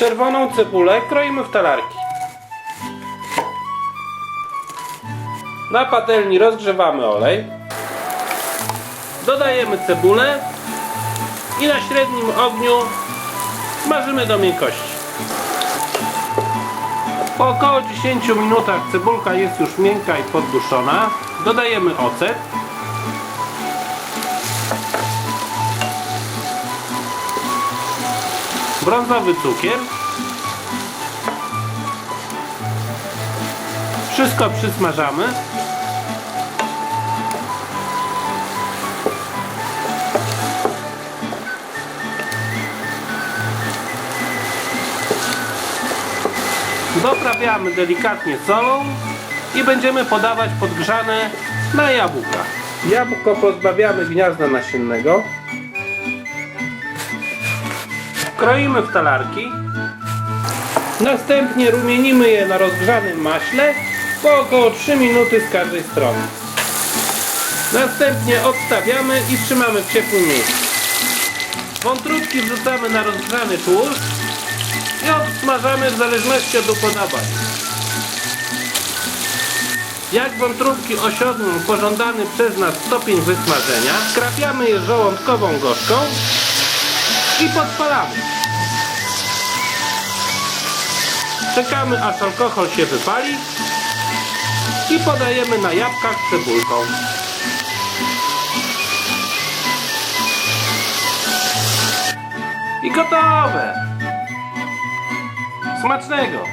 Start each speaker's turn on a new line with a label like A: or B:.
A: Czerwoną cebulę kroimy w talarki. Na patelni rozgrzewamy olej. Dodajemy cebulę i na średnim ogniu smażymy do miękkości. Po około 10 minutach cebulka jest już miękka i podduszona. Dodajemy ocet. Brązowy cukier. Wszystko przysmażamy. Doprawiamy delikatnie solą i będziemy podawać podgrzane na jabłka. Jabłko pozbawiamy gniazda nasiennego. Kroimy w talarki. Następnie rumienimy je na rozgrzanym maśle po około 3 minuty z każdej strony. Następnie odstawiamy i trzymamy w ciepłym miejscu. Wątróbki wrzucamy na rozgrzany tłuszcz i odsmażamy w zależności od upodobań. Jak wątróbki osiągną pożądany przez nas stopień wysmażenia, skrapiamy je żołądkową gorzką i podpalamy. Czekamy aż alkohol się wypali i podajemy na jabłkach cebulką. I gotowe! Smacznego!